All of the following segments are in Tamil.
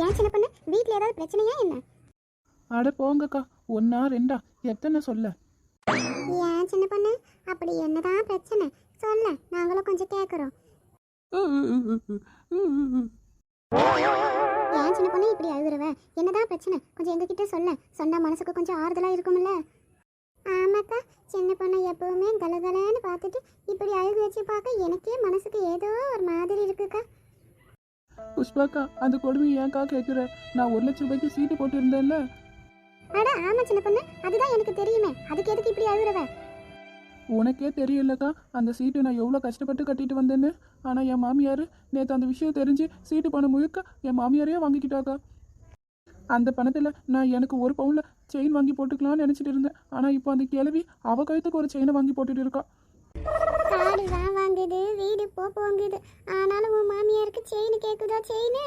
ஏன் சின்ன பொண்ணு? வீட்ல ஏதாவது பிரச்சனையா என்ன? அட போங்கக்கா. ஒன்னா ரெண்டா? எத்தனை சொல்ல? ஏன் சின்ன பொண்ணு? அப்படி என்னதான் பிரச்சனை? சொல்ல. நாங்களும் கொஞ்சம் கேட்குறோம் ஏன் சின்ன பொண்ணு இப்படி அழுகுறவ? என்னதான் பிரச்சனை? கொஞ்சம் எங்ககிட்ட சொல்ல. சொன்னா மனசுக்கு கொஞ்சம் ஆறுதலா இருக்கும்ல. ஆமாக்கா. சின்ன பொண்ணு எப்பவுமே கலகலன்னு பார்த்துட்டு இப்படி அழுகு வச்சு பார்க்க எனக்கே மனசுக்கு ஏதோ ஒரு மாதிரி இருக்குக்கா. புஷ்பாக்கா அந்த கொடுமை ஏன்க்கா கேட்குற நான் ஒரு லட்சம் ரூபாய்க்கு சீட்டு போட்டு இருந்தேன்ல அட ஆமா சின்ன பொண்ணு. அதுதான் எனக்கு தெரியுமே. அதுக்கு எதுக்கு இப்படி அழுகுறவ? உனக்கே தெரியலக்கா அந்த சீட்டு நான் எவ்வளோ கஷ்டப்பட்டு கட்டிட்டு வந்தேன்னு. ஆனால் என் மாமியார் நேற்று அந்த விஷயம் தெரிஞ்சு சீட்டு பணம் முழுக்க என் மாமியாரையே வாங்கிக்கிட்டாக்கா. அந்த பணத்தில் நான் எனக்கு ஒரு பவுனில் செயின் வாங்கி போட்டுக்கலாம்னு நினச்சிட்டு இருந்தேன். ஆனால் இப்போ அந்த கிழவி அவ கழுத்துக்கு ஒரு செயினை வாங்கி போட்டுட்டு இருக்கா. தான் வாங்குது வீடு போ போங்குது ஆனாலும் உன் மாமியாருக்கு செயின் கேக்குதா செயின்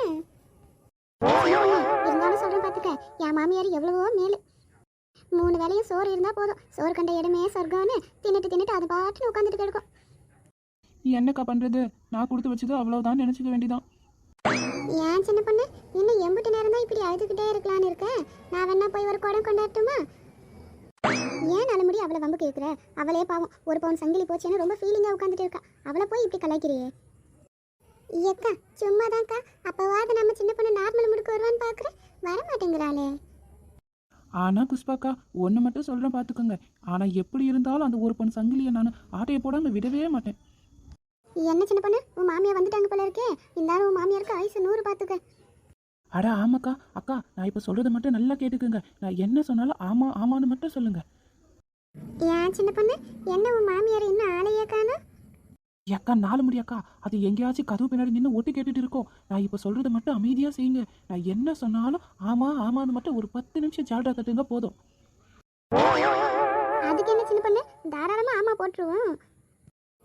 இருந்தாலும் சொல்றேன் பாத்துக்க என் மாமியார் எவ்வளவோ மேலு. மூணு வேளையும் சோறு இருந்தா போதும். சோறு கண்ட இடமே சொர்க்கம்னு தின்னுட்டு தின்னுட்டு அது பாட்டுன்னு உட்காந்துட்டு கிடக்கும். என்னக்கா பண்ணுறது நான் கொடுத்து வச்சது அவ்வளோதான் நினச்சிக்க வேண்டியதான் ஏன் சின்ன பொண்ணு? இன்னும் எம்பிட்டு நேரம் தான் இப்படி அழுதுகிட்டே இருக்கலாம்னு இருக்க? நான் வேணா போய் ஒரு குடம் கொண்டாட்டுமா ஏன் நல்லபடி அவளை வம்பு கேட்குற அவளே பாவம் ஒரு பவுன் சங்கிலி போச்சேன்னு ரொம்ப ஃபீலிங்காக உட்காந்துட்டு இருக்கா. அவளை போய் இப்படி கலாய்க்கிறியே? ஏக்கா சும்மாதான்க்கா. அப்போவாது நம்ம சின்ன பொண்ணு நார்மல் முடுக்கு வருவான்னு பார்க்குறேன் வர மாட்டேங்கிறாளே ஆனால் புஷ்பாக்கா ஒன்று மட்டும் சொல்கிறேன் பார்த்துக்கோங்க ஆனால் எப்படி இருந்தாலும் அந்த ஒரு பொண்ணு சங்கிலியை நான் ஆட்டையை போடாமல் விடவே மாட்டேன். என்ன சின்ன பொண்ணு? உன் மாமியார் வந்துட்டாங்க போல இருக்கே. இருந்தாலும் உன் மாமியாருக்கு ஆயுசு நூறு பார்த்துக்க அட ஆமாக்கா அக்கா நான் இப்போ சொல்கிறத மட்டும் நல்லா கேட்டுக்குங்க. நான் என்ன சொன்னாலும் ஆமாம் ஆமான்னு மட்டும் சொல்லுங்கள் ஏன் சின்ன பொண்ணு? என்ன உன் மாமியார் இன்னும் ஆளையே காணா? அக்கா நாலு முடி அக்கா. அது எங்கேயாச்சும் கதவு பின்னாடி நின்று ஒட்டி கேட்டுட்டு இருக்கோம். நான் இப்போ சொல்கிறத மட்டும் அமைதியாக செய்யுங்க. நான் என்ன சொன்னாலும் ஆமாம் ஆமான்னு மட்டும் ஒரு பத்து நிமிஷம் ஜால்ரா தட்டுங்க போதும். அதுக்கு என்ன சின்ன பொண்ணு? தாராளமா ஆமா போட்டுருவோம்.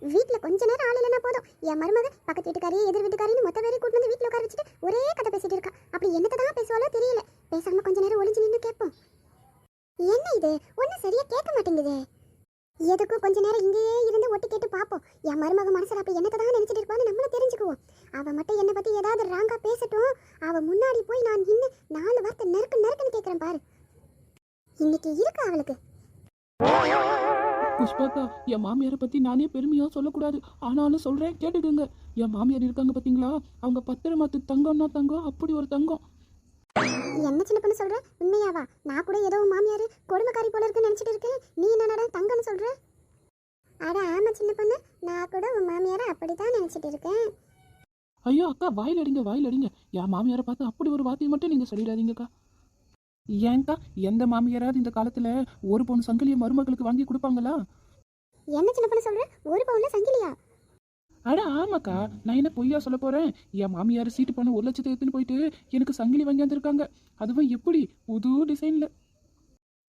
வீட்ல கொஞ்ச நேரம் ஆள் இல்லைன்னா போதும். என் மருமக பக்கத்து வீட்டுக்காரி எதிர் வீட்டுக்காரின்னு மொத்த பேரையும் கூட்டு வந்து வீட்ல உட்கார வச்சுட்டு ஒரே கதை பேசிட்டு இருக்கா அப்படி என்னத்தை தான் பேசுவாளோ தெரியல பேசாம கொஞ்ச நேரம் ஒளிஞ்சு நின்று கேட்போம் என்ன இது ஒன்னும் சரியா கேட்க மாட்டேங்குதே எதுக்கும் கொஞ்ச நேரம் இங்கேயே இருந்து ஒட்டி கேட்டு பார்ப்போம். என் மருமக மனசுல அப்படி என்னத்தை தான் நினைச்சிட்டு இருப்பான்னு நம்மளும் தெரிஞ்சுக்குவோம். அவ மட்டும் என்னை பத்தி ஏதாவது ராங்கா பேசட்டும். அவ முன்னாடி போய் நான் நின்று நாலு வார்த்தை நறுக்கு நறுக்குன்னு கேட்கறேன் பாரு. இன்னைக்கு இருக்கு அவளுக்கு. புஷ்பாக்கா என் மாமியாரை பற்றி நானே பெருமையாக சொல்லக்கூடாது. ஆனாலும் சொல்கிறேன் கேட்டுடுங்க என் மாமியார் இருக்காங்க பார்த்தீங்களா அவங்க பத்திரமாத்து தங்கம்னா தங்கம் அப்படி ஒரு தங்கம். என்ன சின்ன பொண்ணு சொல்ற? உண்மையாவா? நான் கூட ஏதோ மாமியார் கொடுமைக்காரி போல இருக்குன்னு நினைச்சிட்டு இருக்கேன். நீ என்னடா தங்கன்னு சொல்ற? அட ஆமா சின்ன பொண்ணு. நான் கூட உன் மாமியாரை அப்படித்தான் நினைச்சிட்டு இருக்கேன். ஐயோ அக்கா வாயில் அடிங்க வாயில் அடிங்க. என் மாமியாரை பார்த்து அப்படி ஒரு வார்த்தையை மட்டும் நீங்கள் சொல்லிடாதீங்கக்கா. ஏன்க்கா எந்த மாமியாராவது இந்த காலத்தில் ஒரு பொண்ணு சங்கிலியை மருமகளுக்கு வாங்கி கொடுப்பாங்களா? என்ன சின்ன பொண்ணு சொல்ற? ஒரு பவுன்ல சங்கிலியா? அட ஆமாக்கா நான் என்ன பொய்யா சொல்ல போறேன்? என் மாமியார் சீட்டு பண்ண ஒரு லட்சத்தை எடுத்துன்னு போயிட்டு எனக்கு சங்கிலி வாங்கி வந்திருக்காங்க. அதுவும் எப்படி? புது டிசைன்ல.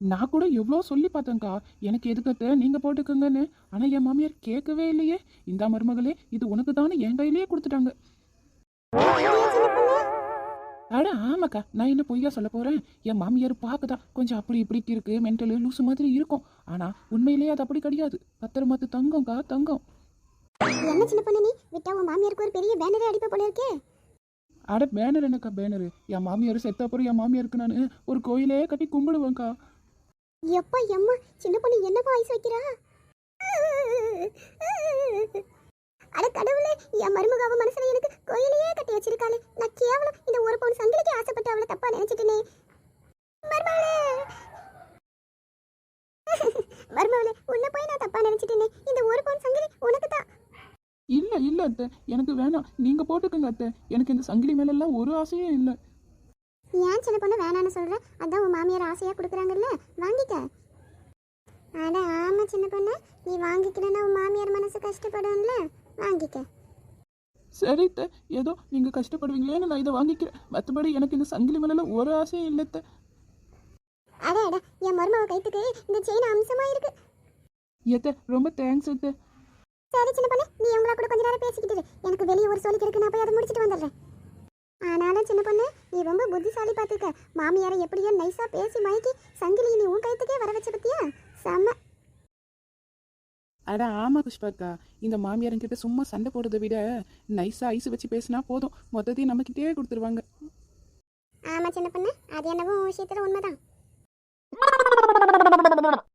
நான் கூட எவ்வளோ சொல்லி பார்த்தேன்க்கா. எனக்கு எதுக்கத்த நீங்க போட்டுக்கோங்கன்னு. ஆனா என் மாமியார் கேட்கவே இல்லையே. இந்த மருமகளே இது உனக்கு தானே என் கையிலேயே கொடுத்துட்டாங்க. அட ஆமாக்கா. நான் என்ன பொய்யா சொல்ல போறேன்? என் மாமியார் பார்க்கதான் கொஞ்சம் அப்படி இப்படி இருக்கு. மென்டலு லூசு மாதிரி இருக்கும். ஆனா உண்மையிலேயே அது அப்படி கிடையாது. பத்திரமாத்து தங்கம்க்கா தங்கம். என்ன சின்ன பொண்ணு நீ? விட்டா உன் மாமியாருக்கு ஒரு பெரிய பேனரே அடிப்ப போல இருக்கே. அட பேனர் என்னக்கா பேனரு என் மாமியார் செத்த அப்புறம் என் மாமியாருக்கு நான் ஒரு கோயிலே கட்டி கும்பிடுவேன்க்கா. எப்பா எம்மா சின்ன பொண்ணு என்னப்பா ஐஸ் வைக்கிறா? அட கடவுளே என் மருமகாவ மனசுல எனக்கு கோயிலையே கட்டி வச்சிருக்காளே. நான் கேவலம் இந்த ஒரு பவுன் சங்கிலிக்கு ஆசைப்பட்டு அவளை தப்பா நினைச்சிட்டேனே. மருமகளே! மருமகளே உன்னை போய் நான் தப்பா நினைச்சிட்டேனே. இந்த ஒரு பவுன் சங்கிலி உனக்கு தான். இல்ல இல்ல அத்தை எனக்கு வேணாம். நீங்க போட்டுக்கோங்க அத்தை. எனக்கு இந்த சங்கிலி மேல எல்லாம் ஒரு ஆசையும் இல்லை. ஏன் சின்ன பொண்ணு வேணான்னு சொல்ற? அதான் உன் மாமியார் ஆசையா கொடுக்குறாங்கல்ல. வாங்கிக்க. அட ஆமா சின்ன பொண்ணு. நீ வாங்கிக்கலன்னா உன் மாமியார் மனசு கஷ்டப்படும்ல. வாங்கிக்க. சரி அத்தை. ஏதோ நீங்க கஷ்டப்படுவீங்களேன்னு நான் இதை வாங்கிக்கிறேன் மற்றபடி எனக்கு இந்த சங்கிலி மேல எல்லாம் ஒரு ஆசையும் இல்லை அத்தை. அட அட என் மருமக கைத்துக்கு இந்த செயின் அம்சமா இருக்கு. எத்த ரொம்ப தேங்க்ஸ் அத்தை. சரி சின்ன பொண்ணு நீ உங்களா கூட கொஞ்ச நேரம் பேசிக்கிட்டு. எனக்கு வெளியே ஒரு சொல்லிக்கு இருக்கு நான் போய் அதை முடிச்சிட்டு வந்துடுறேன். ஆனாலும் சின்ன பொண்ணு நீ ரொம்ப புத்திசாலி பார்த்துக்க. மாமியாரை எப்படியோ நைஸாக பேசி மயக்கி சங்கிலியை நீ உன் கழுத்துக்கே வர வச்ச பத்தியா? செம்ம அட ஆமா புஷ்பாக்கா இந்த மாமியாரங்கிட்ட சும்மா சண்டை போடுறதை விட நைஸாக ஐஸ் வச்சு பேசினா போதும். மொத்தத்தையும் நம்மக்கிட்டே கொடுத்துருவாங்க. ஆமா சின்ன பொண்ணு அது என்னவோ விஷயத்துல உண்மைதான்.